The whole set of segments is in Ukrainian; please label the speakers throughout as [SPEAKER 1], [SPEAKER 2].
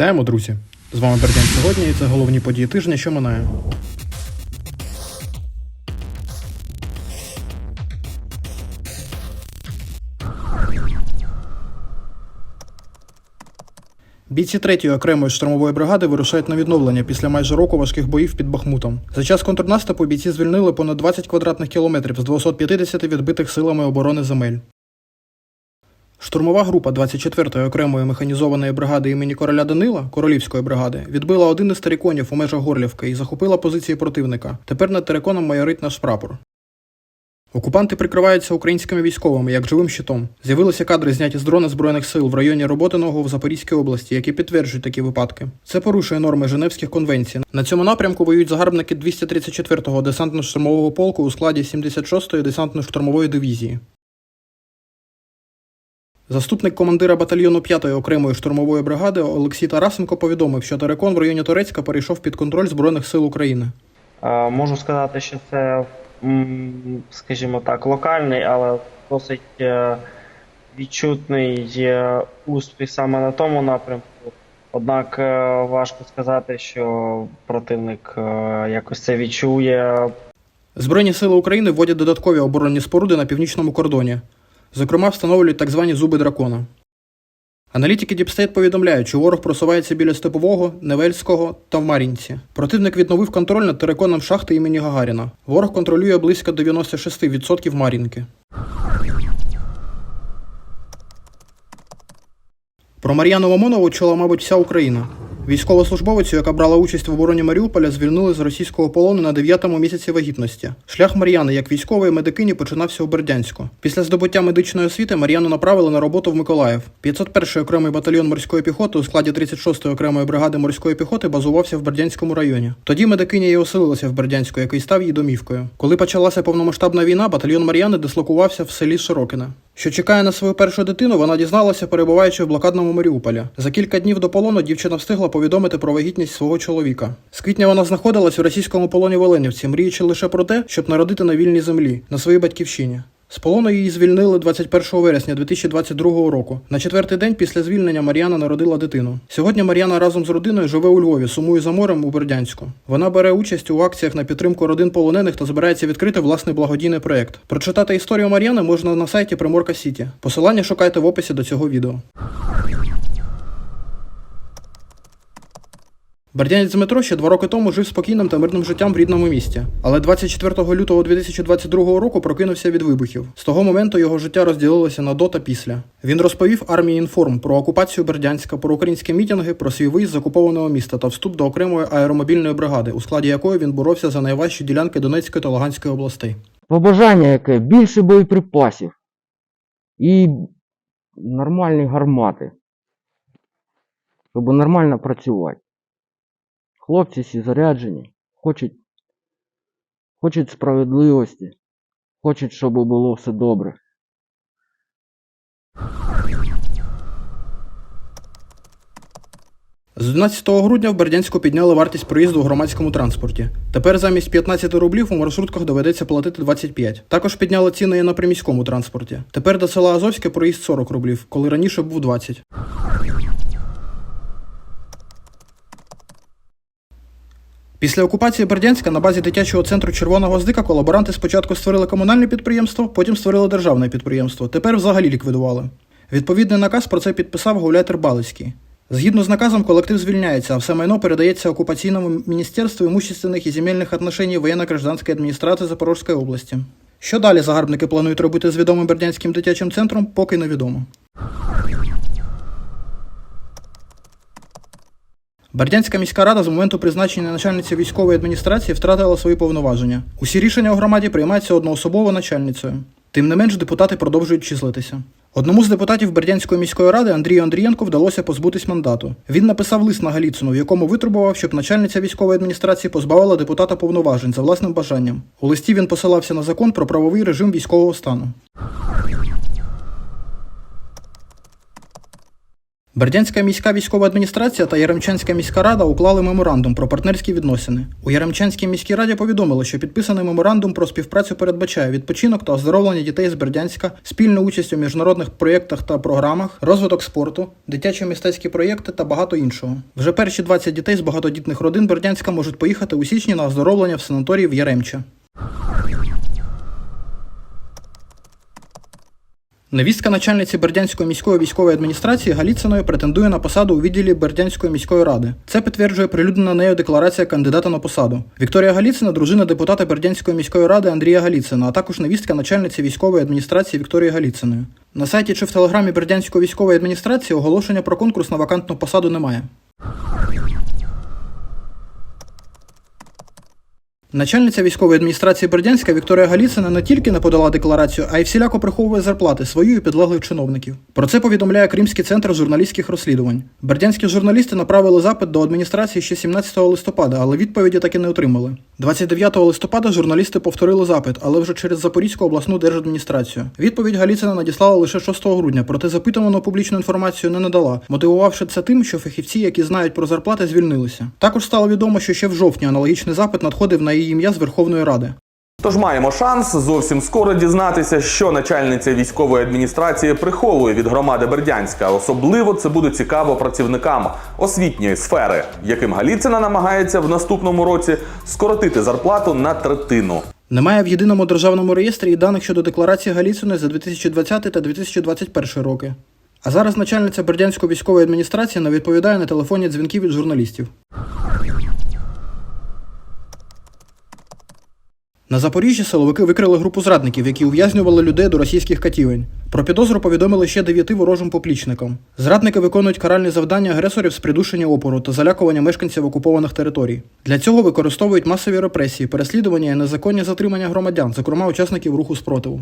[SPEAKER 1] Вітаємо, друзі! З вами Бердян сьогодні, і це головні події тижня, що минає. Бійці третьої окремої штурмової бригади вирушають на відновлення після майже року важких боїв під Бахмутом. За час контрнаступу бійці звільнили понад 20 квадратних кілометрів з 250 відбитих силами оборони земель. Штурмова група 24-ї окремої механізованої бригади імені короля Данила Королівської бригади відбила один із териконів у межах Горлівки і захопила позиції противника. Тепер над териконом майорить наш прапор. Окупанти прикриваються українськими військовими як живим щитом. З'явилися кадри, зняті з дрона збройних сил в районі Роботиного в Запорізькій області, які підтверджують такі випадки. Це порушує норми Женевських конвенцій. На цьому напрямку воюють загарбники 234-го десантно-штурмового полку у складі 76-ї десантно-штурмової дивізії. Заступник командира батальйону 5-ї окремої штурмової бригади Олексій Тарасенко повідомив, що Терекон в районі Торецька перейшов під контроль Збройних сил України.
[SPEAKER 2] Е, Можу сказати, що це, скажімо так, локальний, але досить е, відчутний е, успіх саме на тому напрямку. Однак важко сказати, що противник якось це відчує.
[SPEAKER 1] Збройні сили України вводять додаткові оборонні споруди на північному кордоні. Зокрема, встановлюють так звані зуби дракона. Аналітики Діпстейт повідомляють, що ворог просувається біля Степового, Невельського та в Мар'їнці. Противник відновив контроль над териконом шахти імені Гагаріна. Ворог контролює близько 96% Мар'їнки. Про Мар'яну Мамонову чула, мабуть, вся Україна. Військовослужбовицю, яка брала участь в обороні Маріуполя, звільнили з російського полону на 9-му місяці вагітності. Шлях Мар'яни як військової медикині починався у Бердянську. Після здобуття медичної освіти Мар'яну направили на роботу в Миколаїв. 501-й окремий батальйон морської піхоти у складі 36-ї окремої бригади морської піхоти базувався в Бердянському районі. Тоді медикиня і оселилася в Бердянську, який став її домівкою. Коли почалася повномасштабна війна, батальйон Мар'яни дислокувався в селі Широкине. Що чекає на свою першу дитину, вона дізналася, перебуваючи в блокадному Маріуполі. За кілька днів до полону дівчина встигла повідомити про вагітність свого чоловіка. З квітня вона знаходилась у російському полоні в Оленівці, мріючи лише про те, щоб народити на вільній землі, на своїй батьківщині. З полону її звільнили 21 вересня 2022 року. На четвертий день після звільнення Мар'яна народила дитину. Сьогодні Мар'яна разом з родиною живе у Львові, сумує за морем у Бердянську. Вона бере участь у акціях на підтримку родин полонених та збирається відкрити власний благодійний проект. Прочитати історію Мар'яни можна на сайті Приморка Сіті. Посилання шукайте в описі до цього відео. Бердянець Дмитро ще два роки тому жив спокійним та мирним життям в рідному місті. Але 24 лютого 2022 року прокинувся від вибухів. З того моменту його життя розділилося на до та після. Він розповів армії інформ про окупацію Бердянська, про українські мітинги, про свій виїзд з окупованого міста та вступ до окремої аеромобільної бригади, у складі якої він боровся за найважчі ділянки Донецької та Луганської областей.
[SPEAKER 3] Побажання яке? Більше боєприпасів. І нормальні гармати. Щоб нормально працювати. Хлопці всі заряджені, хочуть, хочуть справедливості, хочуть, щоб було все добре.
[SPEAKER 1] З 11 грудня в Бердянську підняли вартість проїзду у громадському транспорті. Тепер замість 15 рублів у маршрутках доведеться платити 25. Також підняли ціни і на приміському транспорті. Тепер до села Азовське проїзд 40 рублів, коли раніше був 20. Після окупації Бердянська на базі дитячого центру Червоного Гвоздика колаборанти спочатку створили комунальне підприємство, потім створили державне підприємство. Тепер взагалі ліквідували. Відповідний наказ про це підписав гауляйтер Балицький. Згідно з наказом, колектив звільняється, а все майно передається окупаційному міністерству імущественних і земельних отношеній воєнно-гражданської адміністрації Запорізької області. Що далі загарбники планують робити з відомим Бердянським дитячим центром, поки невідомо. Бердянська міська рада з моменту призначення начальниці військової адміністрації втратила свої повноваження. Усі рішення у громаді приймаються одноособово начальницею. Тим не менш, депутати продовжують числитися. Одному з депутатів Бердянської міської ради Андрію Андрієнку вдалося позбутись мандату. Він написав лист на Галіцину, в якому витребував, щоб начальниця військової адміністрації позбавила депутата повноважень за власним бажанням. У листі він посилався на закон про правовий режим військового стану. Бердянська міська військова адміністрація та Яремчанська міська рада уклали меморандум про партнерські відносини. У Яремчанській міській раді повідомили, що підписаний меморандум про співпрацю передбачає відпочинок та оздоровлення дітей з Бердянська, спільну участь у міжнародних проєктах та програмах, розвиток спорту, дитячі мистецькі проєкти та багато іншого. Вже перші 20 дітей з багатодітних родин Бердянська можуть поїхати у січні на оздоровлення в санаторії в Яремча. Невістка начальниці Бердянської міської військової адміністрації Галіциної претендує на посаду у відділі Бердянської міської ради. Це підтверджує прилюднена нею декларація кандидата на посаду. Вікторія Галіцина, дружина депутата Бердянської міської ради Андрія Галіцина, а також невістка начальниці військової адміністрації Вікторії Галіциної. На сайті чи в телеграмі Бердянської військової адміністрації оголошення про конкурс на вакантну посаду немає. Начальниця військової адміністрації Бердянська Вікторія Галіцина не тільки не подала декларацію, а й всіляко приховує зарплати свою і підлеглих чиновників. Про це повідомляє Кримський центр журналістських розслідувань. Бердянські журналісти направили запит до адміністрації ще 17 листопада, але відповіді так і не отримали. 29 листопада журналісти повторили запит, але вже через Запорізьку обласну держадміністрацію. Відповідь Галіцина надіслала лише 6 грудня, проте запитувану публічну інформацію не надала, мотивувавши це тим, що фахівці, які знають про зарплати, звільнилися. Також стало відомо, що ще в жовтні аналогічний запит надходив на її ім'я з Верховної Ради.
[SPEAKER 4] Тож маємо шанс зовсім скоро дізнатися, що начальниця військової адміністрації приховує від громади Бердянська. Особливо це буде цікаво працівникам освітньої сфери, яким Галіцина намагається в наступному році скоротити зарплату на третину.
[SPEAKER 1] Немає в єдиному державному реєстрі і даних щодо декларації Галіциної за 2020 та 2021 роки. А зараз начальниця Бердянської військової адміністрації не відповідає на телефонні дзвінки від журналістів. На Запоріжжі силовики викрили групу зрадників, які ув'язнювали людей до російських катівень. Про підозру повідомили ще дев'яти ворожим поплічникам. Зрадники виконують каральні завдання агресорів з придушення опору та залякування мешканців окупованих територій. Для цього використовують масові репресії, переслідування і незаконні затримання громадян, зокрема учасників руху спротиву.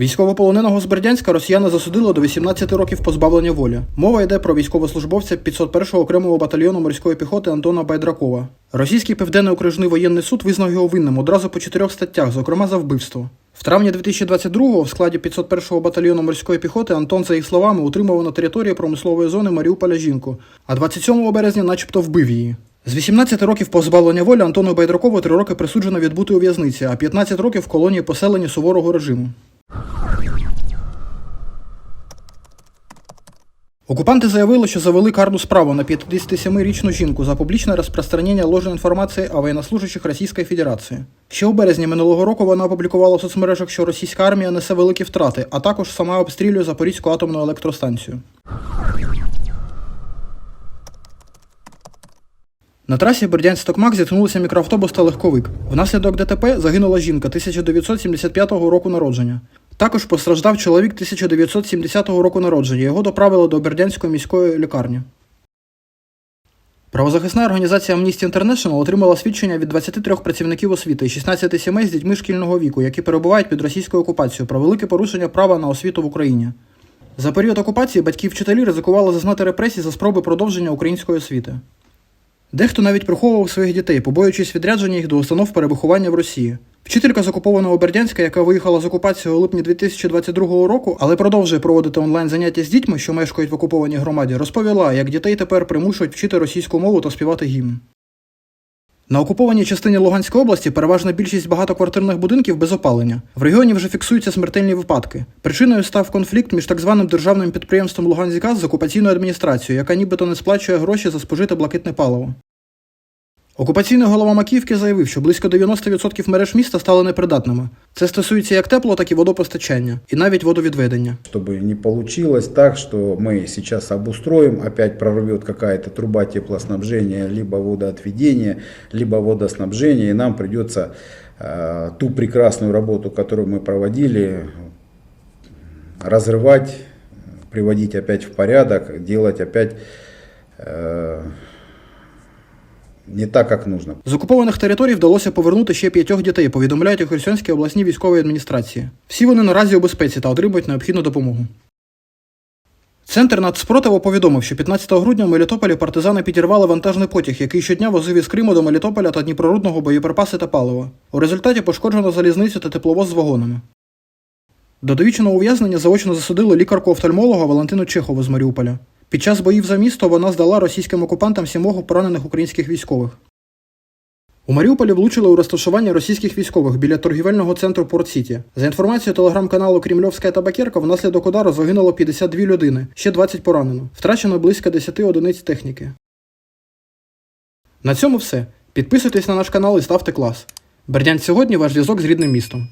[SPEAKER 1] Військовополоненого з Бердянська росіяни засудили до 18 років позбавлення волі. Мова йде про військовослужбовця 501-го окремого батальйону морської піхоти Антона Байдракова. Російський південний окружний воєнний суд визнав його винним одразу по чотирьох статтях, зокрема за вбивство. В травні 2022-го в складі 501-го батальйону морської піхоти Антон, за їх словами, утримував на території промислової зони Маріуполя жінку, а 27 березня, начебто, вбив її. З 18 років позбавлення волі Антону Байдракову 3 роки присуджено відбути у в'язниці, а 15 років в колонії поселення суворого режиму. Окупанти заявили, що завели карну справу на 57-річну жінку за публічне розпространення ложної інформації о воєннослужащих Російської Федерації. Ще у березні минулого року вона опублікувала в соцмережах, що російська армія несе великі втрати, а також сама обстрілює Запорізьку атомну електростанцію. На трасі Бердянськ-Токмак зіткнулися мікроавтобус та легковик. Внаслідок ДТП загинула жінка 1975 року народження. Також постраждав чоловік 1970 року народження. Його доправили до Бердянської міської лікарні. Правозахисна організація Amnesty International отримала свідчення від 23 працівників освіти і 16 сімей з дітьми шкільного віку, які перебувають під російською окупацією про велике порушення права на освіту в Україні. За період окупації батьки і вчителі ризикували зазнати репресій за спроби продовження української освіти. Дехто навіть приховував своїх дітей, побоюючись відрядження їх до установ перевиховання в Росії. Вчителька з окупованого Бердянська, яка виїхала з окупації у липні 2022 року, але продовжує проводити онлайн заняття з дітьми, що мешкають в окупованій громаді, розповіла, як дітей тепер примушують вчити російську мову та співати гімн. На окупованій частині Луганської області переважна більшість багатоквартирних будинків без опалення. В регіоні вже фіксуються смертельні випадки. Причиною став конфлікт між так званим державним підприємством Луганськгаз з окупаційною адміністрацією, яка нібито не сплачує гроші за спожите блакитне паливо. Окупаційний голова Макіївки заявив, що близько 90% мереж міста стали непридатними. Це стосується як тепло, так і водопостачання, і навіть водовідведення.
[SPEAKER 5] чтобы не получилось так, что мы сейчас обустроим, опять прорвет какая-то труба теплоснабжения, либо водоотведения, либо водоснабжения, и нам придется э, ту прекрасную работу, которую мы проводили, разрывать, приводить опять в порядок, делать опять э, не так, как нужно.
[SPEAKER 1] З окупованих територій вдалося повернути ще п'ятьох дітей, повідомляють у Херсонській обласній військовій адміністрації. Всі вони наразі у безпеці та отримують необхідну допомогу. Центр нацспротиву повідомив, що 15 грудня в Мелітополі партизани підірвали вантажний потяг, який щодня возив із Криму до Мелітополя та Дніпрорудного боєприпаси та паливо. У результаті пошкоджено залізницю та тепловоз з вагонами. До довічного ув'язнення заочно засудили лікарку-офтальмолога Валентину Чехову з Маріуполя. Під час боїв за місто вона здала російським окупантам сімох поранених українських військових. У Маріуполі влучили у розташування російських військових біля торгівельного центру Порт-Сіті. За інформацією телеграм-каналу Кремльовська табакерка, внаслідок удару загинуло 52 людини, ще 20 поранено. Втрачено близько 10 одиниць техніки. На цьому все. Підписуйтесь на наш канал і ставте клас. Бердянськ сьогодні ваш зв'язок з рідним містом.